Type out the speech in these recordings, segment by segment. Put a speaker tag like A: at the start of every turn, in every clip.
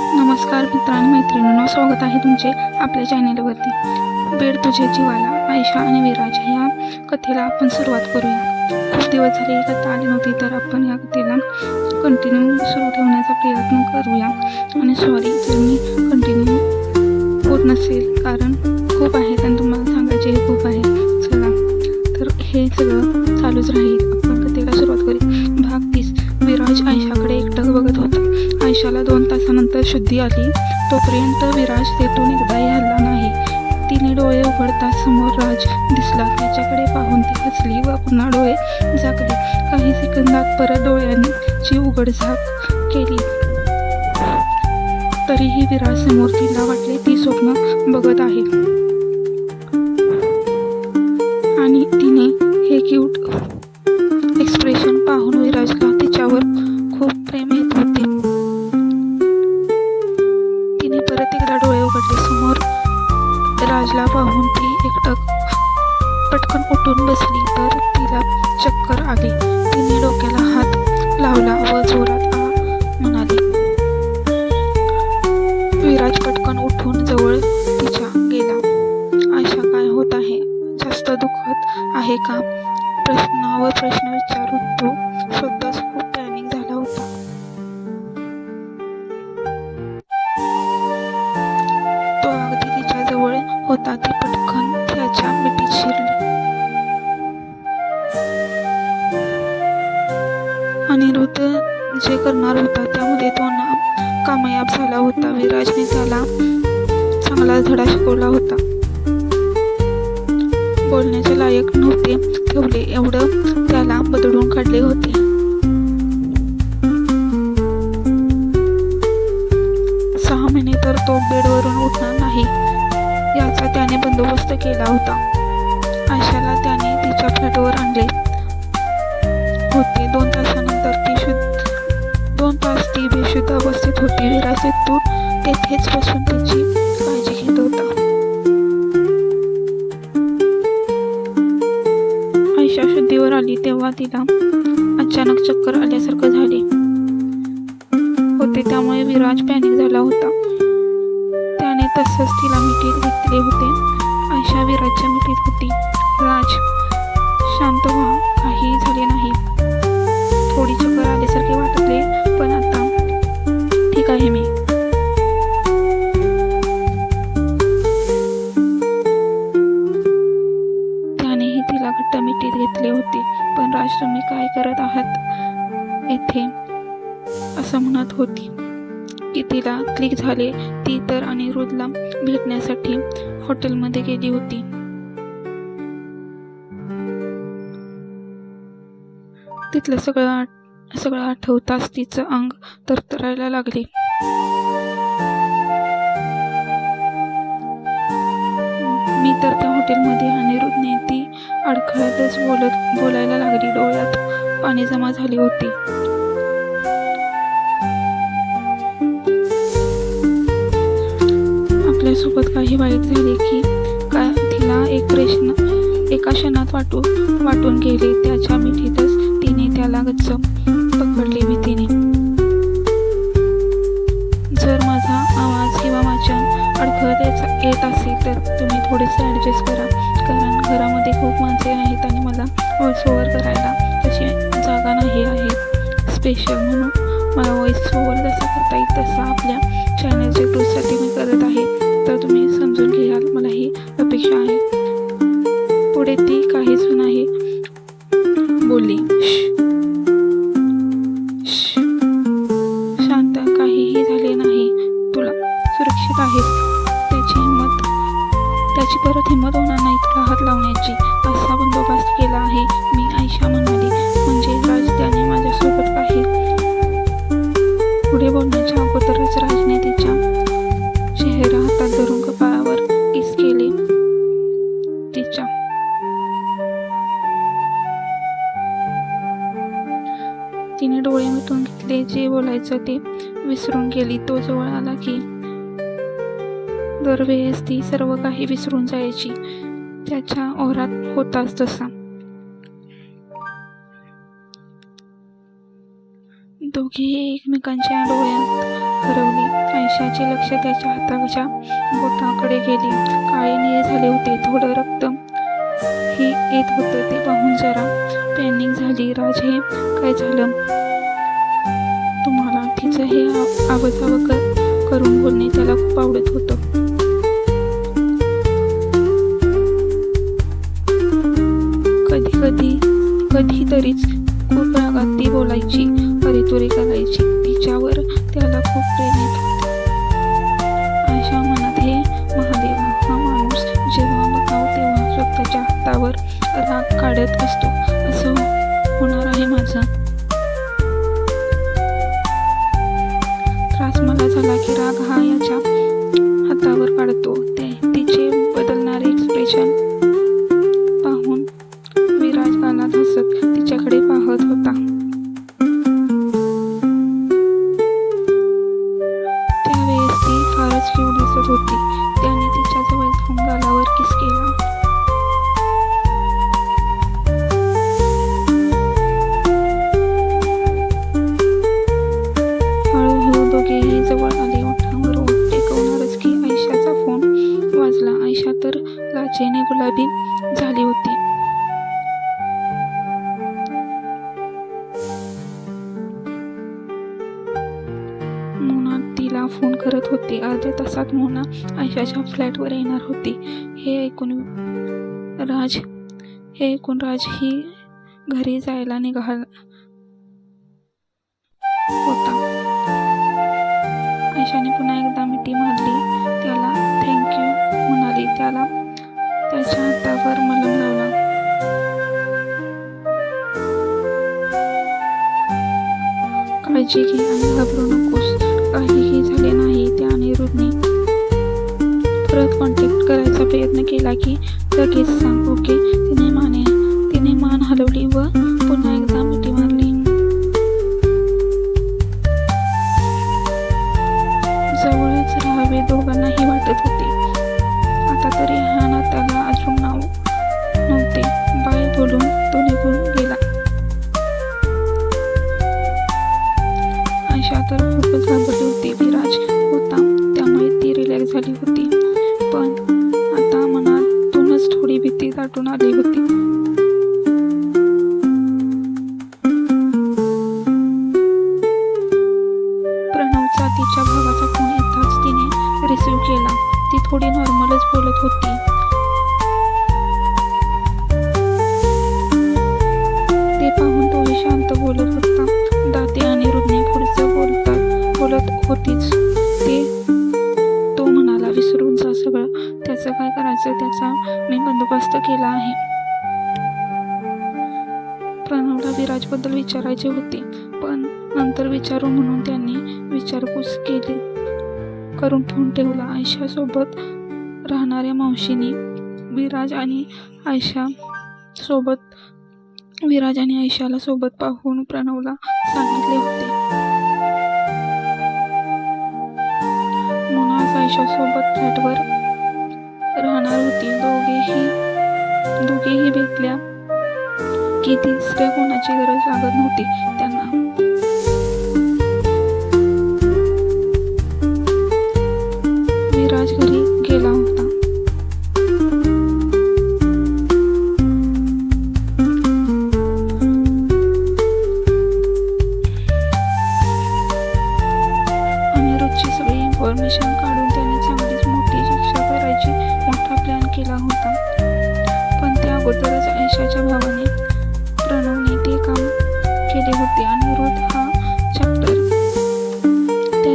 A: नमस्कार मित्र आणि स्वागत आहे तुमचे आपल्या चॅनेलवरती. बेड तुझे जीवाला आयशा आणि विराज ह्या कथेला आपण सुरुवात करूया. खूप दिवस झाले ही कथा आली नव्हती तर आपण या कथेला कंटिन्यू सुरू ठेवण्याचा प्रयत्न करूया. आणि सॉरी जर मी कंटिन्यू होत नसेल कारण खूप आहेत आणि तुम्हाला सांगायचे खूप आहे. चला तर हे सगळं चालूच राहील. आपण कथेला सुरुवात करूया. भाग तीस. विराज आयशाकडे एकटक बघत होता. आयशाला दोन तासानंतर शुद्धी आली. तोपर्यंत विराज तेथून एकदाही हल्ला नाही. तिने डोळे उघडताच समोर राज दिसला. त्याच्याकडे पाहून ती हसली व पुन्हा डोळे झाकले. काही सेकंदात परत डोळ्यांची उघडझाप केली. तरीही विराज समोर तिला वाटले ती स्वप्न बघत आहे. आणि तिने हे क्यूट बोलण्याचे लायक नव्हते. ठेवले. एवढं त्याला बदलून काढले होते. सहा महिने तर तो बेडवरून उठणार नाही. याचा त्याने बंदोबस्त केला होता. आशाला त्याने तिच्या फ्लॅटवर आणले होते. दोन तासानंतर ती शुद्ध दोन तास ती बेशुद्ध अवस्थेत होती. विराजीत तू तेथेच बसून तिची आयशा आली तेव्हा तिला अचानक चक्कर आल्यासारखं झाले. होते त्यामुळे विराज पॅनिक झाला होता. त्याने तसंच तिला मिठीत घेतले होते. आयशा विराजच्या मिठीत होती. राज शांत व्हा. काही झाले नाही. थोडी चक्कर आल्यासारखे वाटले. घेतली होती. पण राज तुम्ही काय करत आहात? येथे असं म्हणत होती. की तिला क्लिक झाले ती तर अनिरुद्धला भेटण्यासाठी हॉटेलमध्ये गेली होती. तिथलं सगळं आठ सगळं आठवताच तिचं अंग तरतरायला लागले. मी तर त्या हॉटेलमध्ये अनिरुद्धने ती अडखळतच बोलत बोलायला लागली डोळ्यात. पाणी जमा झाले होते. आपल्यासोबत काही वाईट झाले की का तिला एक प्रश्न एका क्षणात वाटू वाटून गेले. त्याच्या मिठीतच तिने त्याला गच्च येत- असेल तर तुम्ही थोडेसे ॲडजस्ट करा. कारण घरामध्ये खूप माणसे आहेत आणि मला व्हॉइस ओव्हर करायला तशी जागा नाही आहे. स्पेशल म्हणून मला व्हॉइस ओव्हर जसा करता येईल तसा आपल्या चॅनलच्या ग्रोथसाठी मी करत आहे. तर तुम्ही समजून घ्याल मला ही अपेक्षा आहे. पुढे ती काहीच नाही. बोलली त्याची परत हिंमत होणार नाही तुला हात लावण्याची. असा बंदोबस्त केला आहे मी आयशा म्हणाली म्हणजे राज त्याने माझ्यासोबत आहे. पुढे बोलण्याच्या अगोदरच राजने तिच्या चेहरा हातात धरून कपाळावर किस केले. तिच्या तिने डोळे मिटून घेतले जे बोलायचं ते विसरून गेली. तो जवळ आला की दरवेळेस ती सर्व काही विसरून जायची. त्याच्या ओरात होताच तसा. दोघेही एकमेकांच्या डोळ्यात हरवली. ऐशाचे लक्ष त्याच्या हाताच्या बोटाकडे गेले. काळे निळे झाले होते. थोडं रक्त हे येत होतं. ते पाहून जरा पॅनिक झाली. राज हे काय झालं? तुम्हाला तिचं हे आ- कर करून बोलणे त्याला खूप आवडत होतं. कधीतरीच खूप रागात ती बोलायची अरेतुरे करायची. तिच्यावर त्याला खूप प्रेम येत होते. आशा मनात हे महादेव हा माणूस जेव्हा बघाव तेव्हा स्वतःच्या हातावर राग काढत असतो. असं होणार आहे माझं. त्रास मला झाला की राग हा याच्या हातावर काढतो. आयशाच्या फ्लॅटवर येणार होती. हे ऐकून राज हे ऐकून राज ही घरी जायला निघाला होता. आशाने पुन्हा एकदा मिठी मारली. त्याला थँक्यू म्हणाली. त्याला त्याच्या हातावर मलम लावला. काळजी घे. कॉन्टॅक्ट करायचा प्रयत्न केला की लगेच सांग ओके तिने त्याचं त्याचा मी बंदोबस्त केला आहे. प्रणवला विराजबद्दल विचारायचे होते पण नंतर विचारू म्हणून त्यांनी विचारपूस केली. करून फोन ठेवला आयशासोबत राहणाऱ्या मावशीने. विराज आणि आयशा सोबत विराज आणि आयशाला सोबत पाहून प्रणवला सांगितले होते. म्हणून आज आयशासोबत फ्लॅटवर राहणार होती. दोघेही दोघेही भेटल्या की तिसऱ्या कोणाची गरज लागत नव्हती. त्या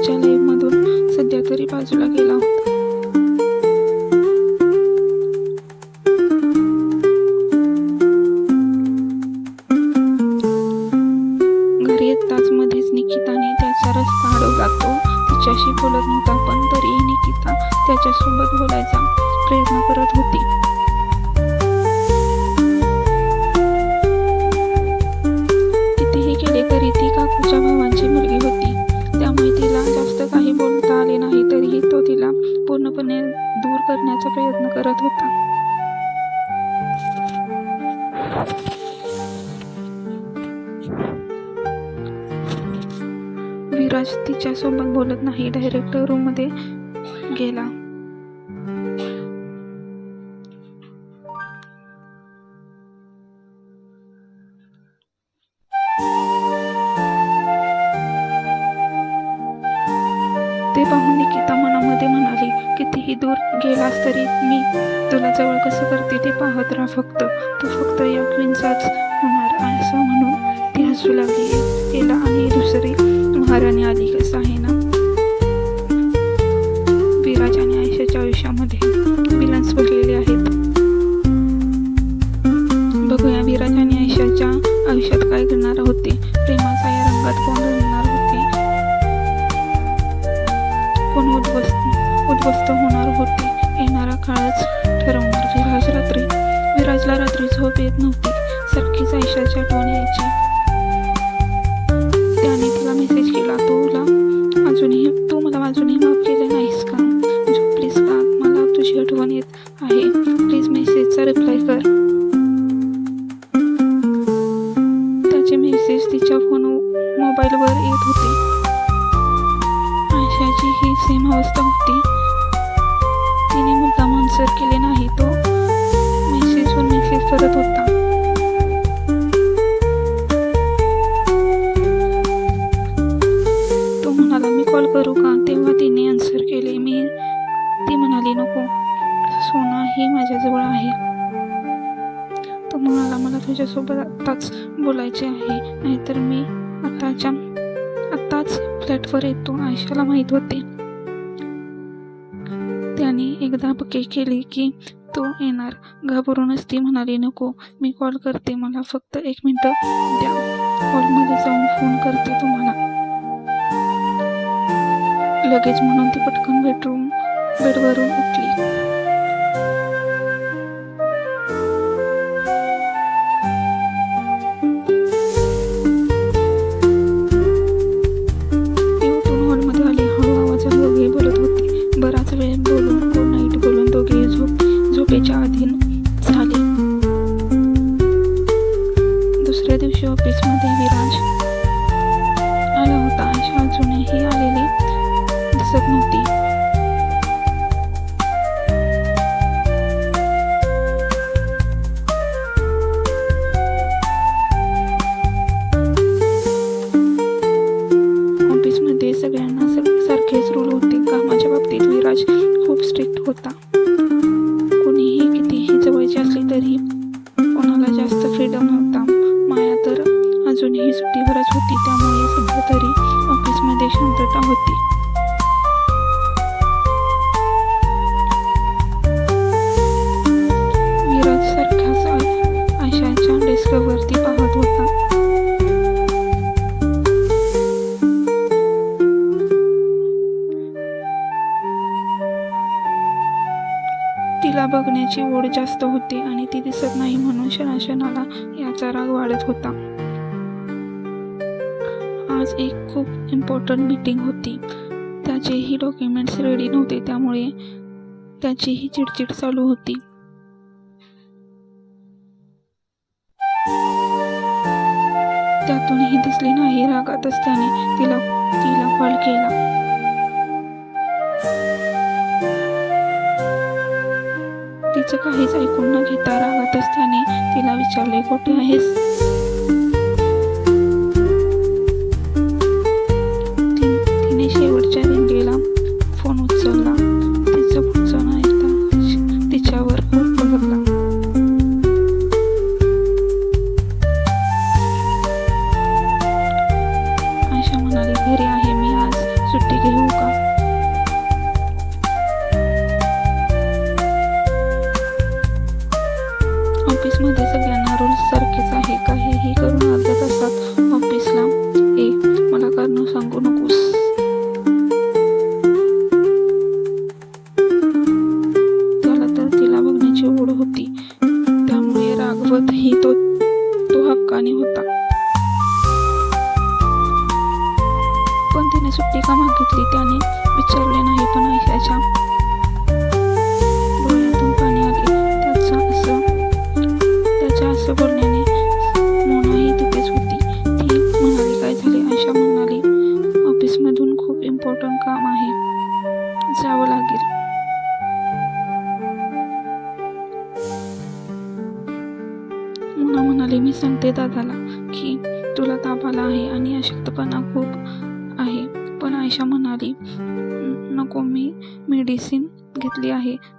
A: त्याच्या लाईफमधून सध्या तरी बाजूला गेला होता. घरी येताच मध्येच निकिताने त्याचा रस्ता अडवला तो. तिच्याशी बोलत नव्हता पण तरीही निकिता त्याच्यासोबत बोलायचा प्रयत्न करत होती. विराज तिच्यासोबत बोलत नाही. डायरेक्ट रूममध्ये गेला. फ्लॅटवर येतो. आयशाला माहीत होते. त्याने एकदा पक्के केली की तो येणार. घाबरूनच ती म्हणाली नको मी कॉल करते. मला फक्त एक मिनटं द्या. हॉलमध्ये जाऊन फोन करते तुम्हाला. लगेच म्हणून ती पटकन बेडरूम बेडवरून उठली. कृपेच्या अधीन झाले. दुसऱ्या दिवशी ऑफिसमध्ये विराज आला होता. आशा अजूनही आलेली दिसत नव्हती. होती त्यामुळे सध्या तरी ऑफिसमध्ये शांतता होती. विराज सारखाच आशाच्या डेस्कवरती पाहत होता. तिला बघण्याची ओढ जास्त होती आणि ती दिसत नाही म्हणून क्षणाक्षणाला याचा राग वाढत होता. आज एक खूप इम्पॉर्टंट मीटिंग होती. त्याचेही डॉक्युमेंट्स रेडी नव्हते त्यामुळे त्याचीही चिडचिड चालू होती. त्यातूनही दिसली नाही रागात असल्याने तिला तिला कॉल केला. तिचं काहीच ऐकून न घेता रागात असल्याने तिला विचारले कुठे आहेस? म्हणाली घरी आहे मी आज. सुट्टी घेऊ का? ऑफिसमध्ये सगळ्यांना रूल्स सारखेच आहे. काहीही करून अर्ध्या तासात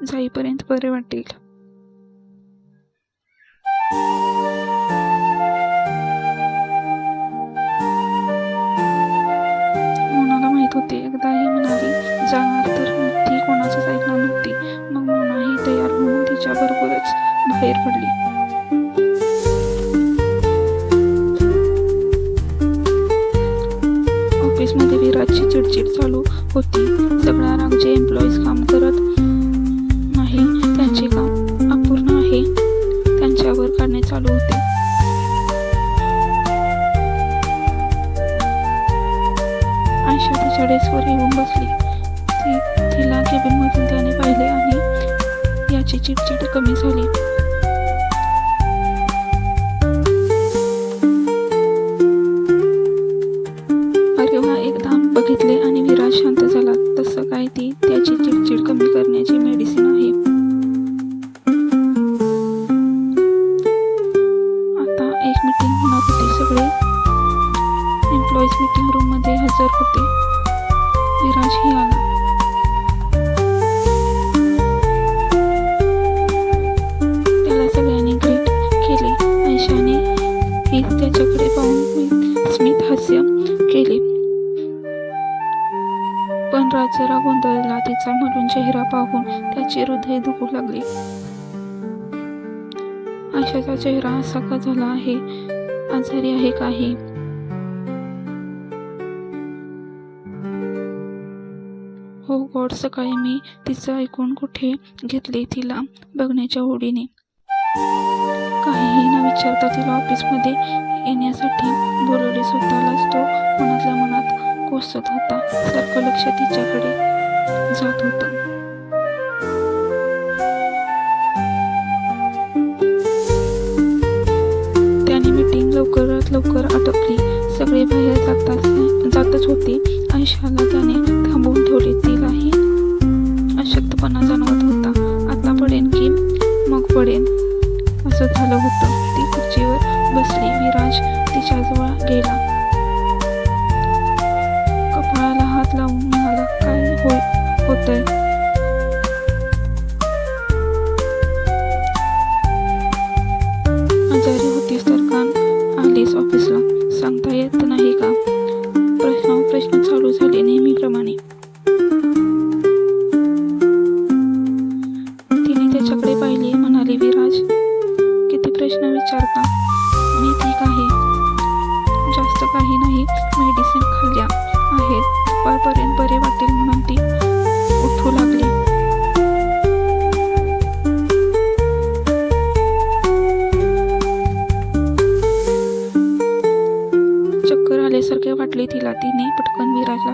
A: जाईपर्यंत बरे वाटेल. कॅबिनमधून त्याने पाहिले आणि याची चिडचिड कमी झाली. केले ही त्याच्याकडे पाहून स्मित हास्य केले. पण राज गोंधळला तिचा मलून चेहरा पाहून त्याचे हृदय दुखू लागले. आशाचा चेहरा असा का झाला आहे? आजारी आहे काही हो गॉड सकाळी मी तिचं ऐकून कुठे घेतले तिला बघण्याच्या ओढीने? काहीही न विचारता तिला ऑफिसमध्ये येण्यासाठी बोलवले स्वतःलाच तो मनातल्या मनात कोसत होता सारखं लक्ष तिच्याकडे जात होतं. त्याने मीटिंग लवकरात लवकर आटपली. सगळे बाहेर जातात जातच होते आयशाला त्याने थांबवून ठेवले. तिलाही अशक्तपणा जाणवत होता. आता पडेन की मग पडेन. असं झालं होतं. ती खुर्चीवर बसली. विराज तिच्याजवळ गेला. कपाळाला हात लावून म्हणाला काय होय होतंय? आजारी होतीस तर कान आलीस ऑफिसला. सांगता येत नाही का?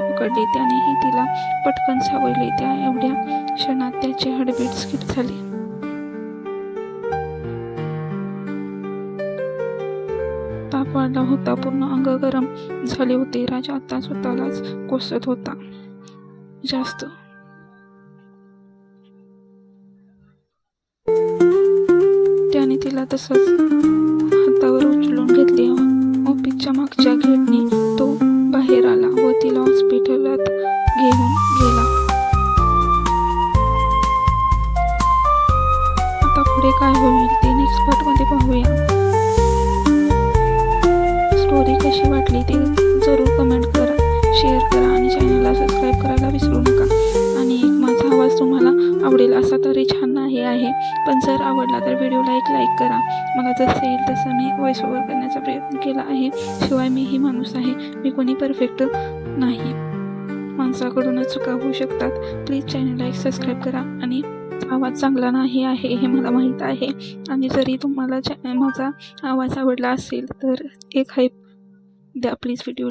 A: पकडले त्यानेही तिला पटकन सावरले त्या एवढ्या क्षणात त्याचे हडबीट स्किप झाले. ताप वाढला होता. पूर्ण अंग गरम झाले होते. राजा आता स्वतःलाच कोसत होता. जास्त. त्याने तिला तसंच हातावर उचलून घेतले. ऑफिसच्या मागच्या गेटने तो बाहेर आला. व तिला हॉस्पिटलात घेऊन गेला. आता पुढे काय होईल ते नेक्स्ट पार्टमध्ये पाहूया. स्टोरी कशी वाटली ते जरूर कमेंट करा शेअर करा आणि चॅनलला सबस्क्राईब करायला विसरू नका. आणि एक माझा आवाज तुम्हाला आवडेल असा तरी छान नाही आहे. पण जर आवडला तर व्हिडिओला एक लाईक करा. मला जसं येईल तसं मी व्हॉइस ओव्हर करण्याचा प्रयत्न केला आहे. शिवाय मी ही माणूस आहे. मी कोणी परफेक्ट नाही. माणसाकडूनच चुका होऊ शकतात. प्लीज चॅनलला एक सबस्क्राईब करा आणि आवाज चांगला नाही आहे हे मला माहीत आहे. आणि जरी तुम्हाला चॅ माझा आवाज आवडला असेल तर एक हाईप द्या. Please video